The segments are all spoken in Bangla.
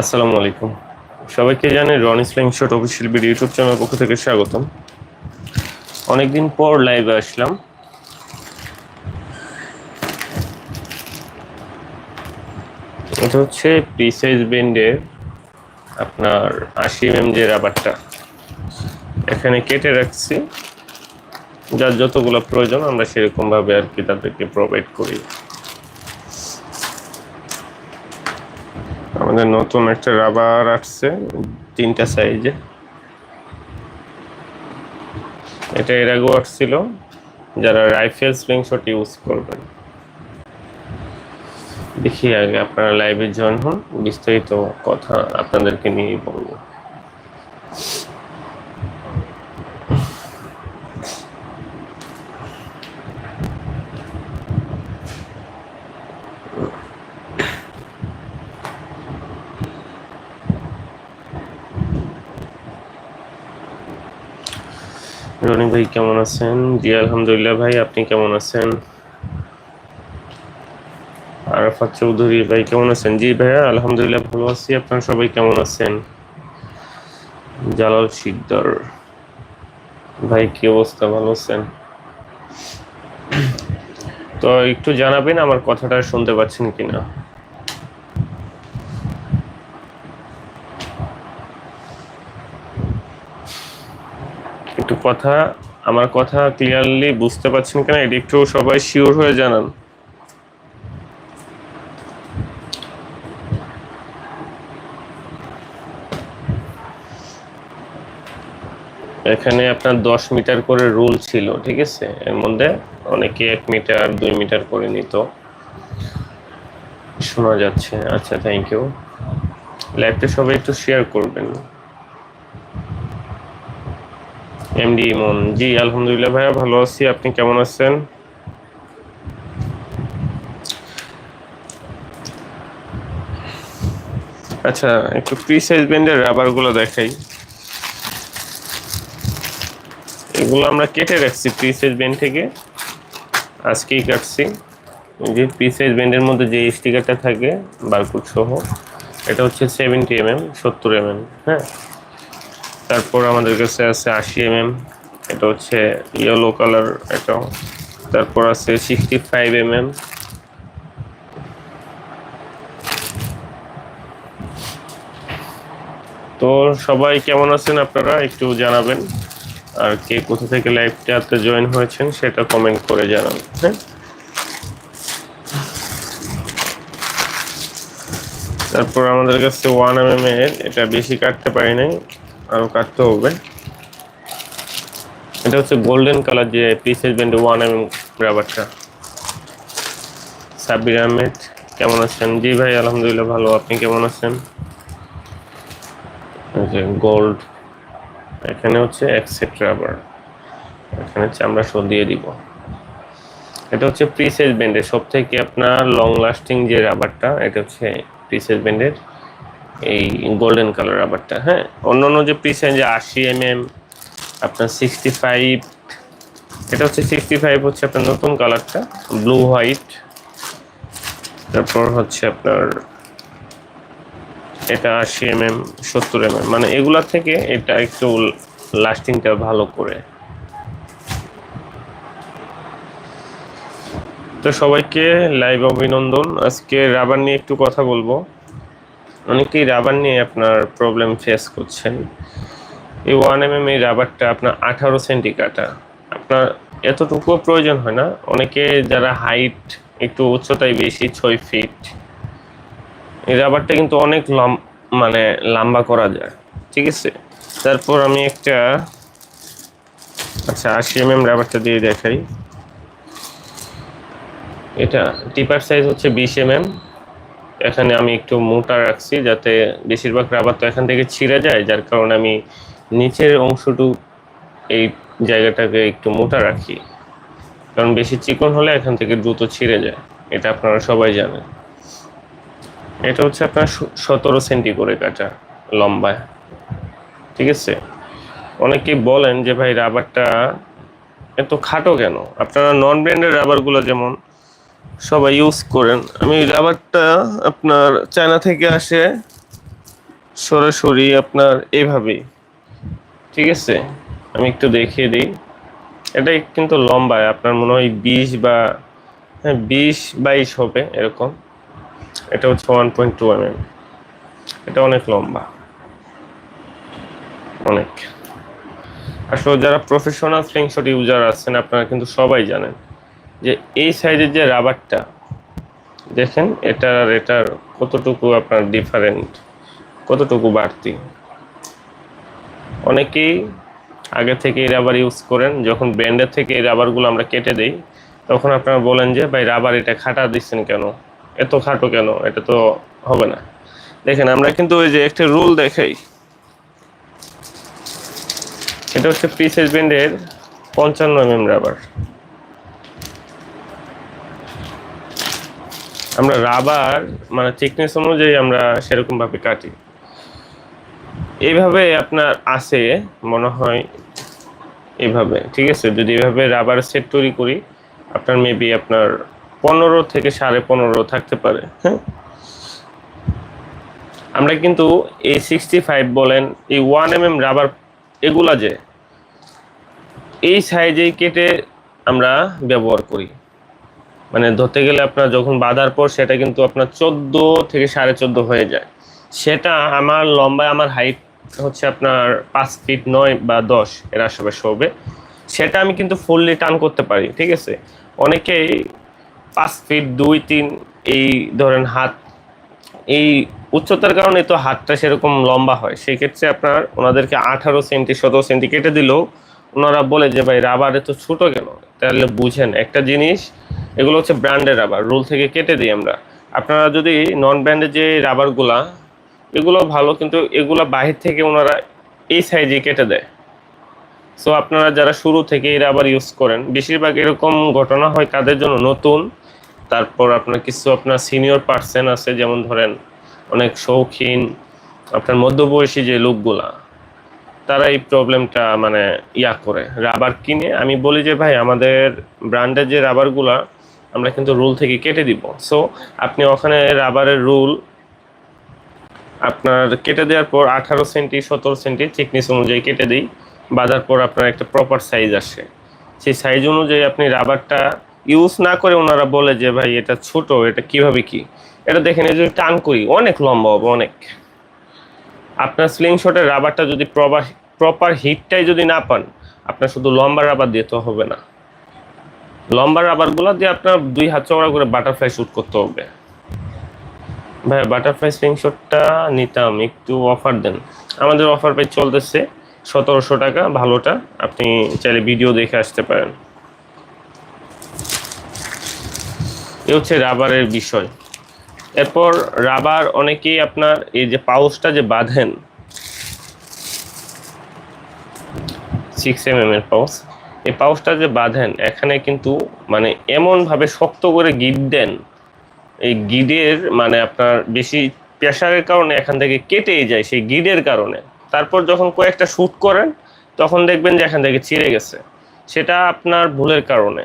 আসসালামু আলাইকুম। সবাইকে জানি Ron Islam short video YouTube channel পক্ষ থেকে স্বাগতম। অনেকদিন পর লাইভে আসলাম। এটা হচ্ছে প্রিসাইজ বেন্ডের আপনার আশি এম যে রাবারটা এখানে কেটে রাখছি। যার যতগুলো প্রয়োজন আমরা সেরকম ভাবে আর কি তাদেরকে প্রোভাইড করি। আমাদের নতুন একটা রাবার আসছে, তিনটা সাইজে এটা এর আগেও আসছিল, যারা রাইফেল স্প্রিং শট ইউজ করবেন। দেখি আগে আপনারা লাইভে জয়েন হন, বিস্তারিত কথা আপনাদেরকে নিয়েই বলব রনি ভাই, কেমন আছেন? জি, আলহামদুলিল্লাহ ভাই, আপনি কেমন আছেন? আরাফাত চৌধুরী, ভাই, কেমন আছেন? জি ভাইয়া, আলহামদুলিল্লাহ ভালো আছি। আপনারা সবাই কেমন আছেন? জালাল শিকদার, ভাই, কি অবস্থা? ভালো আছেন? তো একটু জানাবেন আমার কথাটা শুনতে পাচ্ছেন কিনা? একটু কথা, আমার কথা ক্লিয়ারলি বুঝতে পারছেন কিনা এটা একটু সবাই শিওর হয়ে জানান। এখানে আপনার দশ মিটার করে রুল ছিল, ঠিক আছে? এর মধ্যে অনেকে এক মিটার, দুই মিটার করে নিত। শোনা যাচ্ছে। আচ্ছা থ্যাংক ইউ লাইভটা সবাই একটু শেয়ার করবেন। এমডি ইমন জি, আলহামদুলিল্লাহ ভাইয়া, ভালো আছি। আপনি কেমন আছেন? আচ্ছা একটু ফ্রি সাইজ ব্যান্ডের রাবারগুলো দেখাই। এগুলো আমরা কেটে রাখছি ফ্রি সাইজ ব্যান্ড থেকে। আজকেই কাটছি। যে ফ্রি সাইজ ব্যান্ডের মধ্যে যে স্টিকারটা থাকে বারকোড সহ, এটা হচ্ছে সেভেন্টি এম এম সত্তর এম এম হ্যাঁ? তারপর আমাদের কাছে আছে আশি এম এম এটা হচ্ছে ইয়েলো কালার এটা তারপর আছে সিক্সটি ফাইভ এম এম তো সবাই কেমন আছেন আপনারা একটু জানাবেন। আর কে কোথা থেকে লাইভটাতে জয়েন হয়েছেন সেটা কমেন্ট করে জানান হ্যাঁ? তারপর আমাদের কাছে ওয়ান এম এম এটা বেশি কাটতে পারি নাই। আরও কাটতে হবে। এটা হচ্ছে গোল্ডেন কালার যে পিসের ব্যান্ড ওয়ান এম রাবারটা সাব্বির আহমেদ, কেমন আছেন? জি ভাই, আলহামদুলিল্লাহ ভালো। আপনি কেমন আছেন? গোল্ড এখানে হচ্ছে অ্যাকসেপ্ট রাবার এখানে চামড়া শো দিয়ে দিব। এটা হচ্ছে প্রিসেস ব্যান্ডের সব থেকে আপনার লং লাস্টিং যে রাবারটা এটা হচ্ছে প্রিসেস ব্যান্ডের এই গোল্ডেন কালার রাবারটা হ্যাঁ? অন্য অন্য যে প্রিসেন যে আশি এম এম আপনার সিক্সটি ফাইভ এটা হচ্ছে সিক্সটি ফাইভ হচ্ছে আপনার নতুন কালারটা ব্লু হোয়াইট তারপর হচ্ছে আপনার এটা আশি এম এম সত্তর এম এম মানে এগুলা থেকে এটা একটু লাস্টিংটা ভালো করে। তো সবাইকে লাইভ অভিনন্দন আজকে রাবার নিয়ে একটু কথা বলব। অনেকেই রাবার নিয়ে আপনার প্রবলেম ফেস করছেন। এই ওয়ান এম এম এই রাবারটা আপনার আঠারো সেন্টি কাটা। আপনার এতটুকুও প্রয়োজন হয় না। অনেকে যারা হাইট একটু উচ্চতায় বেশি, ছয় ফিট এই রাবারটা কিন্তু অনেক লম মানে লম্বা করা যায়। ঠিক আছে? তারপর আমি একটা আচ্ছা আশি এম এম রাবারটা দিয়ে দেখাই। এটা টিপার সাইজ হচ্ছে বিশ এম এম এখানে আমি একটু মোটা রাখছি যাতে বেশিরভাগ রাবার তো এখান থেকে ছিঁড়ে যায়, যার কারণে আমি নিচের অংশটু এই জায়গাটাকে একটু মোটা রাখি। কারণ বেশি চিকন হলে এখান থেকে দ্রুত ছিঁড়ে যায়, এটা আপনারা সবাই জানেন। এটা হচ্ছে আপনার সতেরো সেন্টি করে কাটা লম্বায়। ঠিক আছে? অনেকেই বলেন যে ভাই রাবারটা এত খাটো কেন? আপনারা নন ব্র্যান্ডের রাবারগুলো যেমন সবাই ইউজ করেন। আমি রাবারটা আপনার চায়না থেকে আসে, সরাসরি আপনার এভাবেই। ঠিক আছে? আমি একটু দেখিয়ে দিই। এটা কিন্তু লম্বায় আপনার মনে হয় বিশ বা হ্যাঁ বিশ বাইশ হবে এরকম। এটা হচ্ছে ওয়ান পয়েন্ট টু এম এটা অনেক লম্বা। অনেক। আসলে যারা প্রফেশনাল স্লিংশট ইউজার আছেন, আপনারা কিন্তু সবাই জানেন। যে এই সাইজের যে রাবারটা দেখেন এটার আর এটার কতটুকু আপনার ডিফারেন্ট কতটুকু বাড়তি। অনেকেই আগে থেকে এই রাবার ইউজ করেন, যখন ব্র্যান্ডের থেকে এই রাবারগুলো আমরা কেটে দেই, তখন আপনারা বলেন যে, ভাই রাবার এটা খাটা দিচ্ছেন কেন? এত খাটো কেন? এটা তো হবে না। দেখেন, আমরা কিন্তু ওই যে একটা রুল দেখাই। এটা হচ্ছে পিসের ব্র্যান্ডের পঞ্চান্ন এম রাবার আমরা রাবার মানে থিকনেস অনুযায়ী আমরা সেরকম ভাবে কাটি। এইভাবে আপনার আছে, মনে হয় এভাবে, ঠিক আছে? যদি এভাবে রাবার সেট তৈরি করি, আপনার মেবি আপনার পনেরো থেকে সাড়ে পনেরো থাকতে পারে হ্যাঁ? আমরা কিন্তু এই সিক্সটি ফাইভ বলেন, এই ওয়ান এম এম রাবার এগুলা যে, এই সাইজেই কেটে আমরা ব্যবহার করি। মানে ধরতে গেলে আপনার যখন বাঁধার পর সেটা কিন্তু আপনার চোদ্দ থেকে সাড়ে চোদ্দ হয়ে যায়। সেটা আমার লম্বায়, আমার হাইট হচ্ছে আপনার পাঁচ ফিট নয় বা দশ এর আশেপাশে হবে। সেটা আমি কিন্তু ফুললি টান করতে পারি, ঠিক আছে? অনেকেই পাঁচ ফিট দুই, তিন এই ধরেন হাত, এই উচ্চতার কারণে তো হাতটা সেরকম লম্বা হয়। সেই ক্ষেত্রে আপনার ওনাদেরকে আঠারো সেন্টি, সতেরো সেন্টি কেটে দিলেও ওনারা বলে যে, ভাই রাবারে তো ছোট কেন? তাহলে বুঝেন, একটা জিনিস এগুলো হচ্ছে ব্র্যান্ডের রাবার রুল থেকে কেটে দিই আমরা। আপনারা যদি নন ব্র্যান্ডের যে রাবারগুলা এগুলো ভালো, কিন্তু এগুলো বাহির থেকে ওনারা এই সাইজে কেটে দেয়। সো আপনারা যারা শুরু থেকে এই রাবার ইউজ করেন, বেশিরভাগ এরকম ঘটনা হয় কাদের জন্য? নতুন। তারপর আপনার কিছু আপনার সিনিয়র পার্সন আছে, যেমন ধরেন অনেক শৌখিন, আপনার মধ্যবয়সী যে লোকগুলা, তারা এই প্রবলেমটা মানে ইয়া করে। রাবার কিনে, আমি বলি যে ভাই, আমাদের ব্র্যান্ডের যে রাবারগুলা আমরা কিন্তু রুল থেকে কেটে দিব। সো আপনি ওখানে রাবারের রুল, আপনার কেটে দেওয়ার পর আঠারো সেন্টি, সতেরো সেন্টি থিকনেস অনুযায়ী কেটে দিই। বাঁধার পর আপনার একটা প্রপার সাইজ আসে। সেই সাইজ অনুযায়ী আপনি রাবারটা ইউজ না করে ওনারা বলে যে, ভাই, এটা ছোট, এটা কীভাবে কি? এটা দেখেন, এই যে টান করি, অনেক লম্বা হবে, অনেক। আপনার স্লিং শটের রাবারটা যদি প্রপার প্রপার হিটটাই যদি না পান, আপনার শুধু লম্বা রাবার দিয়ে তো হবে না। লম্বা রাবারগুলো দিয়ে আপনার দুই হাত চওড়া করে বাটারফ্লাই শ্যুট করতে হবে। ভাই বাটারফ্লাই স্লিং শটটা নিতাম, একটু অফার দেন। আমাদের অফার প্রাইস চলতেছে সতেরোশো টাকা, ভালোটা। আপনি চাইলে ভিডিও দেখে আসতে পারেন। এ হচ্ছে রাবারের বিষয়। এরপর রাবার অনেকেই আপনার এই যে পাউচটা যে বাঁধেন সিক্স এম এর পাউচ এই পাউচটা যে বাঁধেন, এখানে কিন্তু মানে এমনভাবে শক্ত করে গিট দেন, এই গিডের মানে আপনার বেশি প্রেশারের কারণে এখান থেকে কেটেই যায় সেই গিডের কারণে। তারপর যখন কয়েকটা শ্যুট করেন, তখন দেখবেন যে এখান থেকে ছিঁড়ে গেছে। সেটা আপনার ভুলের কারণে।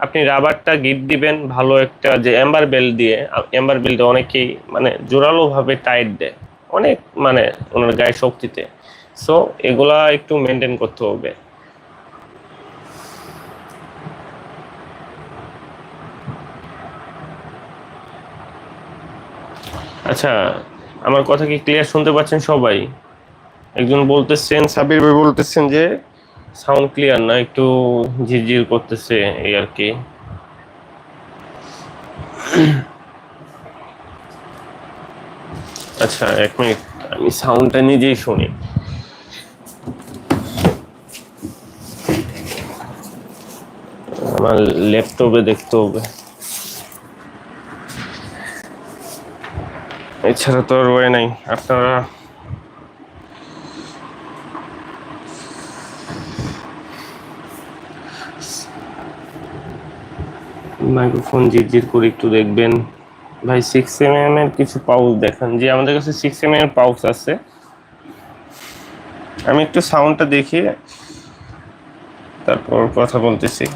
আপনি রাবারটা গিট দিবেন, ভালো একটা যে এম্বার বেল্ট দিয়ে এম্বার বেল্টে অনেকেই মানে জোরালোভাবে টাইট দেয়, অনেক মানে ওনার গায়ে শক্তিতে। সো এগুলা একটু মেনটেন করতে হবে। আচ্ছা আমার কথা কি ক্লিয়ার শুনতে পাচ্ছেন সবাই? একজন বলতেছেন সাবির ভাই বলতেছেন যে সাউন্ড ক্লিয়ার না, একটু ঝিরঝির করতেছে এই আর কি। আচ্ছা এক মিনিট আমি সাউন্ডটা নিজেই শুনি। আমার ল্যাপটপে দেখতে হবে। এছাড়া তো আর ওয়ে নাই। আপনারা মাইক্রোফোন জিরজির করে একটু দেখবেন। ভাই সিক্স এম এম এর কিছু পাউচ দেখান। যে আমাদের কাছে সিক্স এম এর পাউচ আছে। আমি একটু সাউন্ডটা দেখিয়ে তারপর কথা বলতেছি।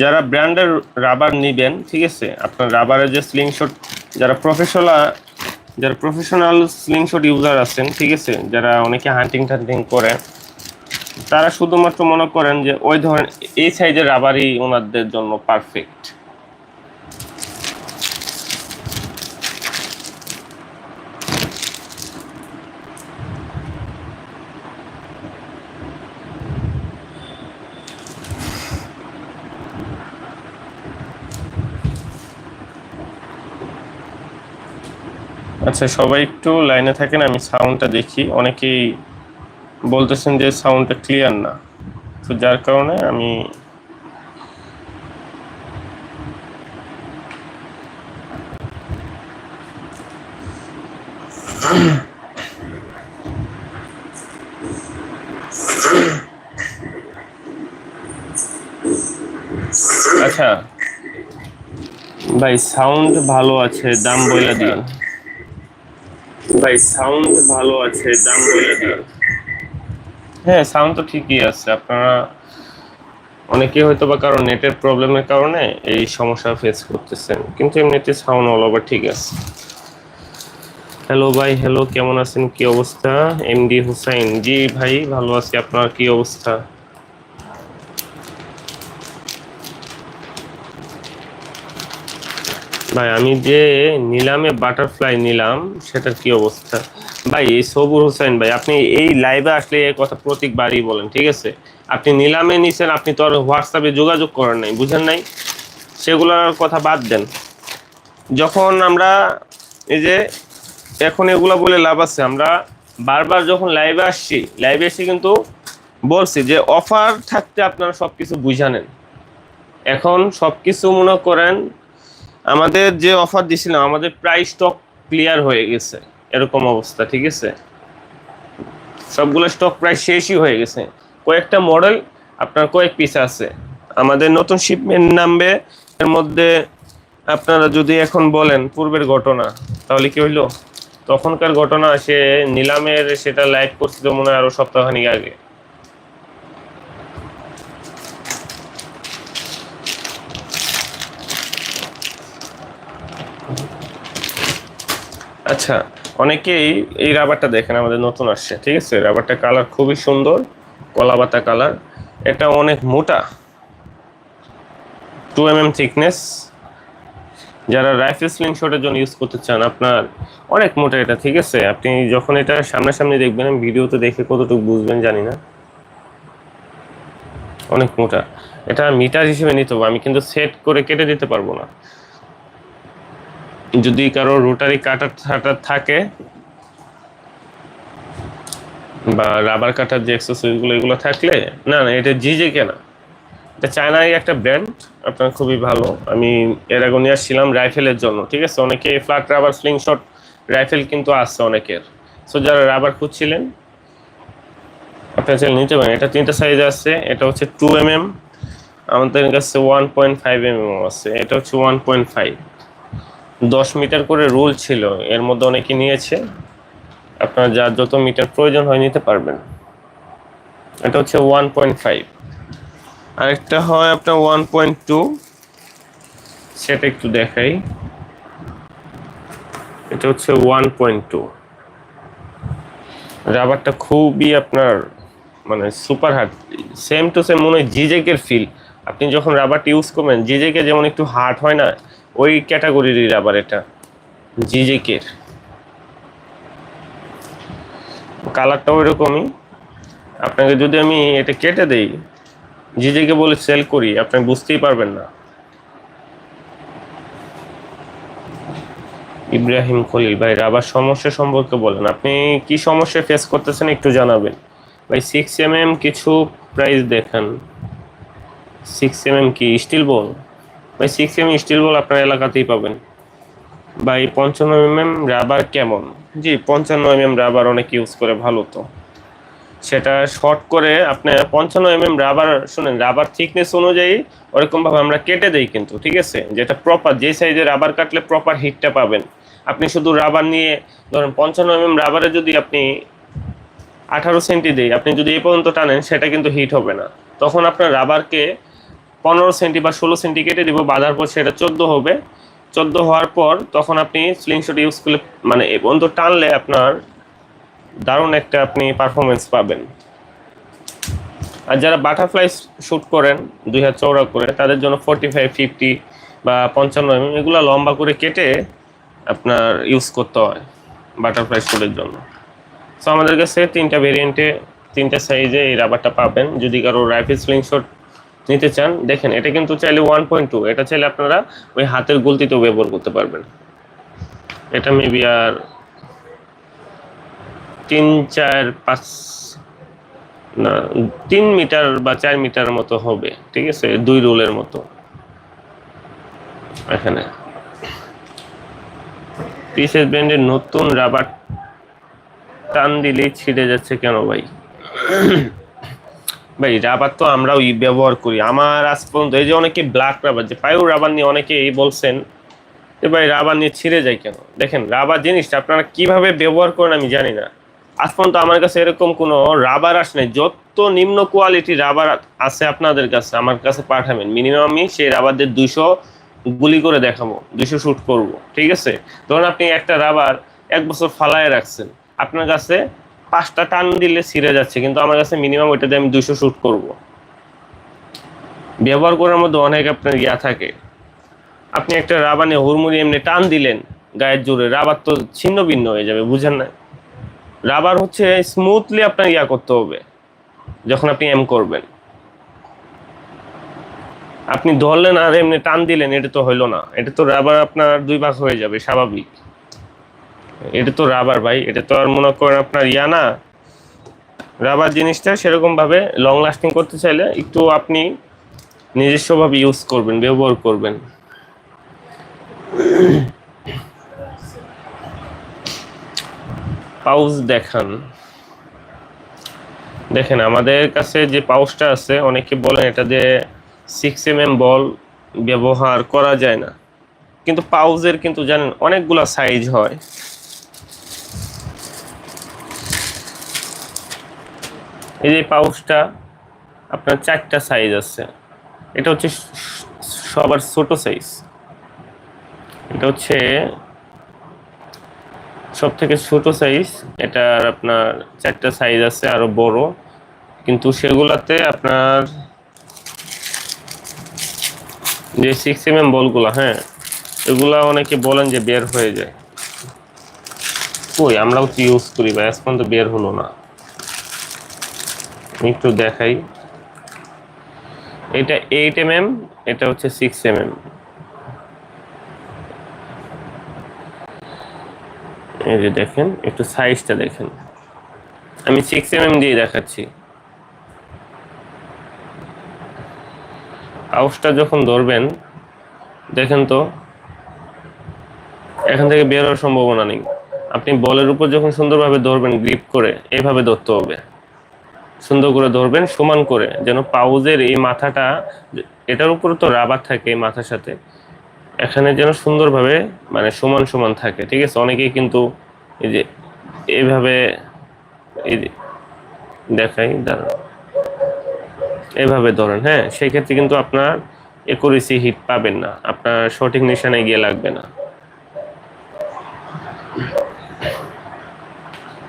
যারা ব্র্যান্ডের রাবার নিবেন, ঠিক আছে? আপনার রাবারের যে স্লিংশট যারা প্রফেশনাল যারা প্রফেশনাল স্লিংশট ইউজার আছেন, ঠিক আছে? যারা অনেকে হান্টিং টান্টিং করে, তারা শুধুমাত্র মনে করেন যে ওই ধরনের, এই সাইজের রাবারই ওনাদের জন্য পারফেক্ট আচ্ছা সবাই একটু লাইনে থাকেন, আমি সাউন্ডটা দেখি। অনেকেই বলতেছেন যে সাউন্ডটা ক্লিয়ার না। তো যার কারণে আমি আচ্ছা ভাই সাউন্ড ভালো আছে, দাম বইলা দিন। ভাই সাউন্ড ভালো আছে, দাম হ্যাঁ সাউন্ড তো ঠিকই আছে। আপনারা অনেকে হয়তো বা কারণ নেটের প্রবলেমের কারণে এই সমস্যা ফেস করতেছেন। কিন্তু এমনিতে সাউন্ড অল ওভার ঠিক আছে। হ্যালো ভাই হ্যালো কেমন আছেন? কি অবস্থা? এমডি হুসাইন জি ভাই, ভালো আছি। আপনার কি অবস্থা? ভাই, আমি যে নিলামে বাটারফ্লাই নিলাম, সেটার কি অবস্থা? ভাই, এই সবুর হোসেন ভাই, আপনি এই লাইভে আসলে এই কথা প্রত্যেকবারই বলেন, ঠিক আছে? আপনি নিলামে নিছেন, আপনি তো আর হোয়াটসঅ্যাপে যোগাযোগ করেন নাই, বুঝেন নাই? সেগুলোর কথা বাদ দেন। যখন আমরা এই যে, এখন এগুলো বলে লাভ আছে, আমরা বারবার যখন লাইভে আসছি লাইভে এসে কিন্তু বলছি যে অফার থাকতে আপনারা সব কিছু বুঝানেন। এখন সব কিছু মনে করেন আমাদের যে অফার দিছিলাম, আমাদের প্রাইস স্টক ক্লিয়ার হয়ে গেছে। এরকম অবস্থা, ঠিক আছে? সবগুলো স্টক প্রায় শেষই হয়ে গেছে। কয়েকটা মডেল আপনার কয়েক পিস আছে। আমাদের নতুন শিপমেন্ট নামবে, এর মধ্যে আপনারা যদি এখন বলেন পূর্বের ঘটনা, তাহলে কি হইল? তখনকার ঘটনা, সে নিলামের সেটা লাইভ করছিল মনে হয় আরও সপ্তাহখানিক আগে। আচ্ছা অনেকেই এই রাবারটা দেখেন, আমাদের নতুন আসছে, ঠিক আছে? রাবারটা কালার খুবই সুন্দর কলাবাতা কালার এটা অনেক মোটা টু এম এম থিকনেস যারা রাইফেল স্লিং শটের জন্য ইউজ করতে চান, আপনার অনেক মোটা এটা, ঠিক আছে? আপনি যখন এটা সামনাসামনি দেখবেন ভিডিওতে দেখে কতটুকু বুঝবেন জানি না। অনেক মোটা। এটা মিটার হিসেবে নিতে হবে, আমি কিন্তু সেট করে কেটে দিতে পারব না। যদি কারও রোটারি কাটার টাটার থাকে, বা রাবার কাটার যে এক্সেসরিজগুলো এগুলো থাকলে, না না, এটা জিজে কেনা এটা চায়নারই একটা ব্র্যান্ড আপনার খুবই ভালো। আমি এর আগে নিয়ে আসছিলাম রাইফেলের জন্য, ঠিক আছে? অনেকে flat rubber sling shot rifle কিন্তু আছে অনেকের। সো যারা রাবার খুঁজছিলেন, আপনার চাইলে নিতে পারেন। এটা তিনটা সাইজ আছে, এটা হচ্ছে টু এম এম আমাদের কাছে one point five M M আছে, এটা হচ্ছে ওয়ান পয়েন্ট ফাইভ দশ মিটার করে রুল ছিল, এর মধ্যে অনেকে নিয়েছে। আপনার যার যত মিটার প্রয়োজন হয় নিতে পারবেন। এটা হচ্ছে ওয়ান পয়েন্ট ফাইভ। আরেকটা হয় আপনার ওয়ান পয়েন্ট টু। সেটা একটু দেখাই। এটা হচ্ছে ওয়ান পয়েন্ট টু। রাবারটা খুবই আপনার মানে super hard, same to same মনে হয় জিজেকের ফিল আপনি যখন রাবারটা ইউজ করবেন জি জিজেকে যেমন একটু হার্ড হয় না, ওই ক্যাটাগরিরই রাবার এটা। জি জিজেকের কালারটাও এরকমই। আপনাকে যদি আমি এটা কেটে দেই জিজেকে বলে সেল করি, আপনি বুঝতেই পারবেন না। ইব্রাহিম খলিল, ভাই রাবার সমস্যা সম্পর্কে বলেন। আপনি কি সমস্যা ফেস করতেছেন একটু জানাবেন। ভাই সিক্স এম এম কিছু প্রাইস দেখান। সিক্স এম এম কি? স্টিল বল ভাই সিক্স এম স্টিল বল আপনার এলাকাতেই পাবেন। ভাই, পঞ্চান্ন এম এম রাবার কেমন? জি, পঞ্চান্ন এম এম রাবার অনেক ইউজ করে, ভালো তো। সেটা শর্ট করে আপনার পঞ্চান্ন এম এম রাবার শুনেন রাবার থিকনেস অনুযায়ী ওরকমভাবে আমরা কেটে দেই কিন্তু, ঠিক আছে? যেটা প্রপার যে সাইজে রাবার কাটলে প্রপার হিটটা পাবেন। আপনি শুধু রাবার নিয়ে, ধরেন পঞ্চান্ন এম এম রাবারে যদি আপনি আঠারো সেন্টি দেই, আপনি যদি এ পর্যন্ত টানেন, সেটা কিন্তু হিট হবে না। তখন আপনার রাবারকে পনেরো সেন্টি বা ষোলো সেন্টি কেটে দিব, বাঁধার পর সেটা চোদ্দ হবে। চোদ্দ হওয়ার পর তখন আপনি স্লিংশট ইউজ করলে মানে পর্যন্ত টানলে আপনার দারুণ একটা আপনি পারফরমেন্স পাবেন। আর যারা বাটারফ্লাই শ্যুট করেন, দুই হাত চৌড়া করে, তাদের জন্য ফোরটি ফাইভ ফিফটি বা পঞ্চান্ন এম এগুলো লম্বা করে কেটে আপনার ইউজ করতে হয় বাটারফ্লাই শ্যুটের জন্য। সো আমাদের কাছে তিনটা ভেরিয়েন্টে তিনটা সাইজে এই রাবারটা পাবেন। যদি কারও রাইফেল স্লিং শট নিতে চান, দেখেন, এটা কিন্তু চাইলে ওয়ান পয়েন্ট টু এটা চাইলে আপনারা ওই হাতের গুলতিতেও ব্যবহার করতে পারবেন। এটা মেবি আর তিন, চার, পাঁচ, না, তিন মিটার বা চার মিটার মতো হবে, ঠিক আছে? দুই রোলের মতো। এখানে। পিসেস ব্র্যান্ডের নতুন রাবার টান দিলেই ছিঁড়ে যাচ্ছে কেন ভাই? ভাই রাবার তো আমরাও ব্যবহার করি। আমার আজ পর্যন্ত এই যে অনেকে ব্ল্যাক রাবার যে পায়ু রাবার নিয়ে অনেকে এই বলছেন, যে ভাই রাবার নিয়ে ছিঁড়ে যায় কেন? দেখেন রাবার জিনিসটা আপনারা কীভাবে ব্যবহার করেন আমি জানি না। আজ পর্যন্ত আমার কাছে এরকম কোনো রাবার আস নাই। যত নিম্ন কোয়ালিটি রাবার আছে আপনাদের কাছে, আমার কাছে পাঠাবেন। মিনিমাম আমি সেই রাবারদের দুশো গুলি করে দেখাবো দুশো শ্যুট করব। ঠিক আছে? ধরুন আপনি একটা রাবার এক বছর ফালায় রাখছেন। আপনার কাছে পাঁচটা টান দিলে ছিঁড়ে যাচ্ছে, কিন্তু আমার কাছে মিনিমাম ওইটাতে আমি দুশো শ্যুট করব। ব্যবহার করার মধ্যে অনেক আপনার ইয়া থাকে। আপনি একটা রাবানে হুড়মুড়ি এমনি টান দিলেন, গায়ের জোরে, রাবার তো ছিন্ন ভিন্ন হয়ে যাবে, বুঝেন না। রাবার হচ্ছে স্মুথলি আপনার ইয়া করতে হবে, যখন আপনি এম করবেন। আপনি ধরলেন আর এমনি টান দিলেন, এটা তো হইল না। এটা তো রাবার আপনার দুই ভাগ হয়ে যাবে, স্বাভাবিক। এটা তো রাবার ভাই, এটা তো আর মনে করেন আপনার ইয়া না। রাবার জিনিসটা সেরকমভাবে লং লাস্টিং করতে চাইলে একটু আপনি নিজস্বভাবে ইউজ করবেন, ব্যবহার করবেন। পাউচ দেখান। দেখেন, আমাদের কাছে যে পাউচটা আছে, অনেকে বলেন এটা দিয়ে সিক্স এম এম বল ব্যবহার করা যায় না। কিন্তু পাউজের কিন্তু জানেন, অনেকগুলা সাইজ হয়। এই যে পাউচটা, আপনার চারটা সাইজ আছে। এটা হচ্ছে সবার ছোট সাইজ এটা হচ্ছে সব থেকে ছোট সাইজ এটার আপনার চারটা সাইজ আছে, আরও বড়। কিন্তু সেগুলাতে আপনার যে সিক্স এম এম বলগুলো হ্যাঁ এগুলা অনেকে বলেন যে বের হয়ে যায়। কই, আমরাও তো ইউজ করি বা এখন তো বের হলো না। একটু দেখাই। এটা এইট এম এম এটা হচ্ছে সিক্স এম এম এই যে দেখেন, একটু সাইজটা দেখেন। আমি সিক্স এম এম দিয়ে দেখাচ্ছি। আউসটা যখন ধরবেন, দেখেন তো, এখান থেকে বের হওয়ার সম্ভাবনা নেই। আপনি বলের উপর যখন সুন্দরভাবে ধরবেন গ্রিপ করে, এভাবে ধরতে হবে। সুন্দর করে ধরবেন সমান করে, যেন পাউজের এই মাথাটা, এটার উপরে তো রাবার থাকে মাথার সাথে, এখানে যেন সুন্দরভাবে মানে সমান সমান থাকে, ঠিক আছে? অনেকেই কিন্তু এই যে এইভাবে এই দেখাই, দাঁড়ান। এভাবে ধরেন হ্যাঁ? সেই ক্ষেত্রে কিন্তু আপনার একুরেসি হিট পাবেন না, আপনার সঠিক নিশানে গিয়ে লাগবে না।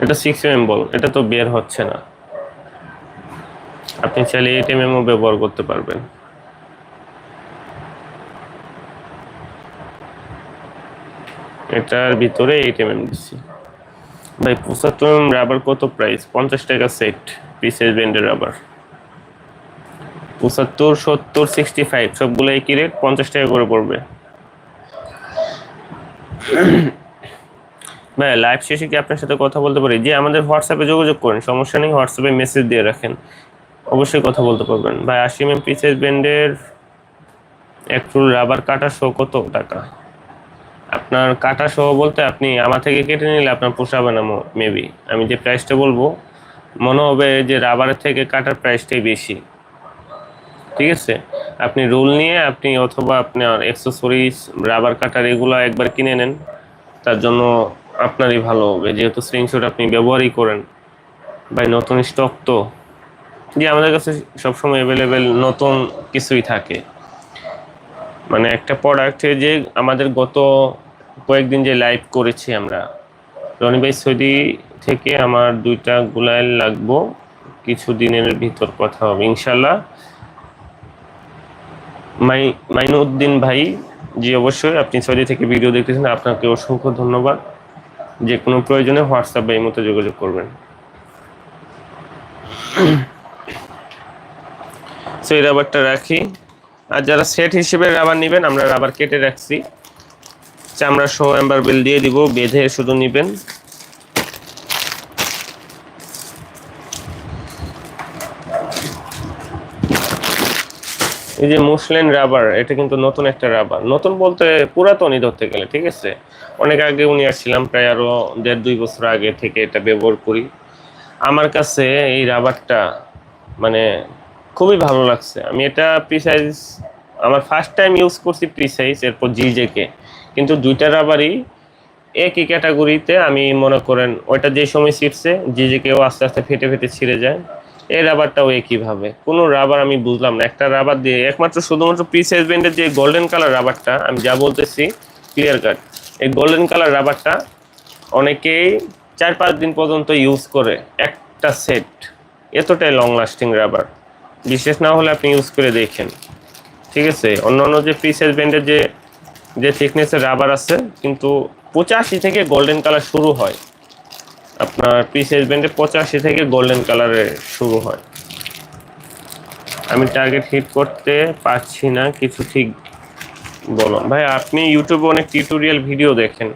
এটা সিক্স এম বল এটা তো বের হচ্ছে না। আপনি চাইলে এইট এম এমও ব্যবহার করতে পারবেন। এটার ভিতরে এইট এম এম দিচ্ছি। ভাই, পঁচাত্তর রাবার কত প্রাইস পঞ্চাশ টাকা সেট পিসেস ব্র্যান্ডের রাবার। পঁচাত্তর, সত্তর সিক্সটি ফাইভ সবগুলো একই রেট পঞ্চাশ টাকা করে পড়বে। ভাই লাইভ শেষে কি আপনার সাথে কথা বলতে পারি? যে আমাদের হোয়াটসঅ্যাপে যোগাযোগ করেন, সমস্যা নেই হোয়াটসঅ্যাপে মেসেজ দিয়ে রাখেন। অবশ্যই কথা বলতে পারবেন। ভাই আশিম এম পিসেস ব্র্যান্ডের এক রুল রাবার কাটা শো কত টাকা? আপনার কাটা শো বলতে আপনি আমার থেকে কেটে নিলে আপনার পোষাবে না মেবি আমি যে প্রাইসটা বলব, মনে হবে যে রাবারের থেকে কাটার প্রাইসটাই বেশি। ঠিক আছে? আপনি রোল নিয়ে আপনি অথবা আপনার অ্যাক্সেসরিজ রাবার কাটার এগুলো একবার কিনে নেন। তার জন্য আপনারই ভালো হবে। যেহেতু স্ক্রিনশট আপনি ব্যবহারই করেন। ভাই, নতুন স্টক তো। যে আমাদের কাছে সবসময় অ্যাভেলেবেল নতুন কিছুই থাকে। মানে একটা প্রোডাক্টে যে আমাদের গত কয়েকদিন যে লাইভ করেছি আমরা, রনি ভাই সৌদি থেকে আমার দুইটা গুলাইল লাগবো, কিছু দিনের ভিতর কথা হবে ইনশাল্লাহ মাই, মাইনুদ্দিন ভাই, জি অবশ্যই, আপনি সৌদি থেকে ভিডিও দেখতেছেন, আপনাকে অসংখ্য ধন্যবাদ। যে কোনো প্রয়োজনে হোয়াটসঅ্যাপ বা এই মতো যোগাযোগ করবেন। সো এই রাবারটা রাখি। আর যারা সেট হিসেবে রাবার নেবেন, আমরা রাবার কেটে রাখছি। চামড়া সহ অ্যাম্বার বেল দিয়ে দিব, বেঁধে শুধু নেবেন। এই যে মুসলিন রাবার এটা কিন্তু নতুন একটা রাবার নতুন বলতে পুরাতনই ধরতে গেলে, ঠিক আছে? অনেক আগে উনি আসছিলাম, প্রায় আরও দেড় দুই বছর আগে থেকে এটা ব্যবহার করি। আমার কাছে এই রাবারটা মানে খুবই ভালো লাগছে। আমি এটা প্রিসাইজ আমার ফার্স্ট টাইম ইউজ করছি প্রিসাইজ এরপর জিজেকে কিন্তু দুইটা রাবারই একই ক্যাটাগরিতে আমি মনে করেন ওইটা যে সময় ছিটছে জিজেকেও আস্তে আস্তে ফেটে ফেটে ছিঁড়ে যায়। এই রাবারটাও একইভাবে কোনো রাবার আমি বুঝলাম না। একটা রাবার দিয়ে একমাত্র শুধুমাত্র প্রিসাইজ ব্যান্ডের যে গোল্ডেন কালার রাবারটা আমি যা বলতেছি ক্লিয়ার কাট এই গোল্ডেন কালার রাবারটা অনেকেই চার পাঁচ দিন পর্যন্ত ইউজ করে একটা সেট এতটাই লং লাস্টিং রাবার বিশেষ না হলে আপনি ইউজ করে দেখেন। ঠিক আছে? অন্য অন্য যে প্রিসাইজ ব্যান্ডের যে যে থিকনেসের রাবার আছে, কিন্তু পঁচাশি থেকে গোল্ডেন কালার শুরু হয়। আপনার প্রিসাইজ ব্যান্ডে পঁচাশি থেকে গোল্ডেন কালারে শুরু হয়। আমি টার্গেট হিট করতে পারছি না, কিছু ঠিক বলো ভাই, আপনি ইউটিউবে অনেক টিউটোরিয়াল ভিডিও দেখেন।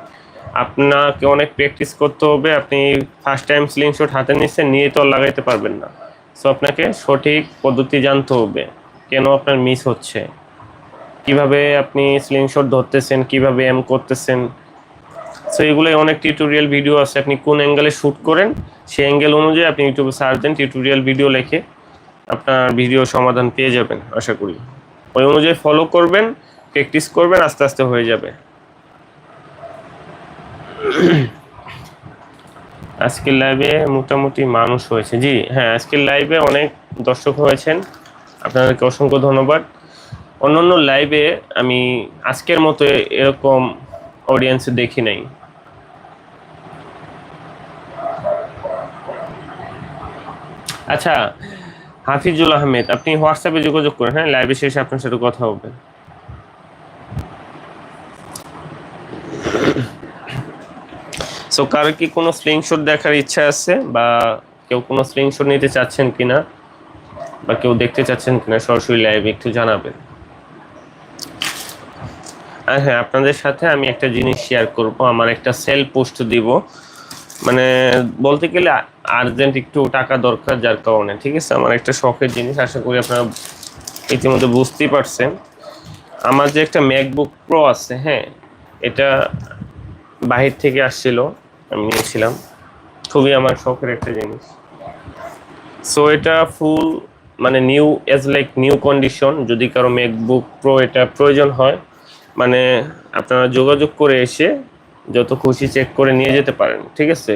আপনাকে অনেক প্র্যাকটিস করতে হবে, আপনি ফার্স্ট টাইম স্লিং শট হাতে নিচ্ছেন, নিয়ে তো আর লাগাইতে পারবেন না। সো আপনাকে সঠিক পদ্ধতি জানতে হবে। কেন আপনার মিস হচ্ছে? কীভাবে আপনি স্লিং শট ধরতেছেন? কীভাবে এম করতেছেন? সো এগুলোই অনেক টিউটোরিয়াল ভিডিও আছে। আপনি কোন অ্যাঙ্গেলে শ্যুট করেন, সেই অ্যাঙ্গেল অনুযায়ী আপনি ইউটিউবে সার্চ দেন টিউটোরিয়াল ভিডিও লেখে আপনার ভিডিও সমাধান পেয়ে যাবেন, আশা করি। ওই অনুযায়ী ফলো করবেন প্র্যাকটিস করবেন, আস্তে আস্তে হয়ে যাবে। আজকের লাইভে মোটামুটি মানুষ হয়েছে। জি হ্যাঁ আজকের লাইভে অনেক দর্শক হয়েছেন। আপনাদেরকে অসংখ্য ধন্যবাদ। অন্যান্য লাইভে আমি আজকের মতো এরকম অডিয়েন্স দেখি নাই। আচ্ছা হাফিজুল আহমেদ, আপনি হোয়াটসঅ্যাপে যোগাযোগ করেন। হ্যাঁ লাইভে শেষে আপনার সাথে কথা হবে। সো কারও কি কোনো স্লিংশট দেখার ইচ্ছা আছে? বা কেউ কোনো স্লিংশট নিতে চাচ্ছেন কিনা? বা কেউ দেখতে চাচ্ছেন কিনা? সরাসরি লাইভে একটু জানাবেন। আর হ্যাঁ আপনাদের সাথে আমি একটা জিনিস শেয়ার করব। আমার একটা সেল পোস্ট দিব। মানে বলতে গেলে আর্জেন্ট একটু টাকা দরকার যার কারণে, ঠিক আছে? আমার একটা শখের জিনিস, আশা করি আপনারা ইতিমধ্যে বুঝতেই পারছেন। আমার যে একটা ম্যাকবুক প্রো আছে হ্যাঁ এটা বাহির থেকে আসছিল। আমি নিয়েছিলাম। খুবই আমার শখের একটা জিনিস। সো এটা ফুল মানে new age like new condition যদি কারও মেকবুক প্রো এটা প্রয়োজন হয় মানে আপনারা যোগাযোগ করে এসে যত খুশি চেক করে নিয়ে যেতে পারেন, ঠিক আছে?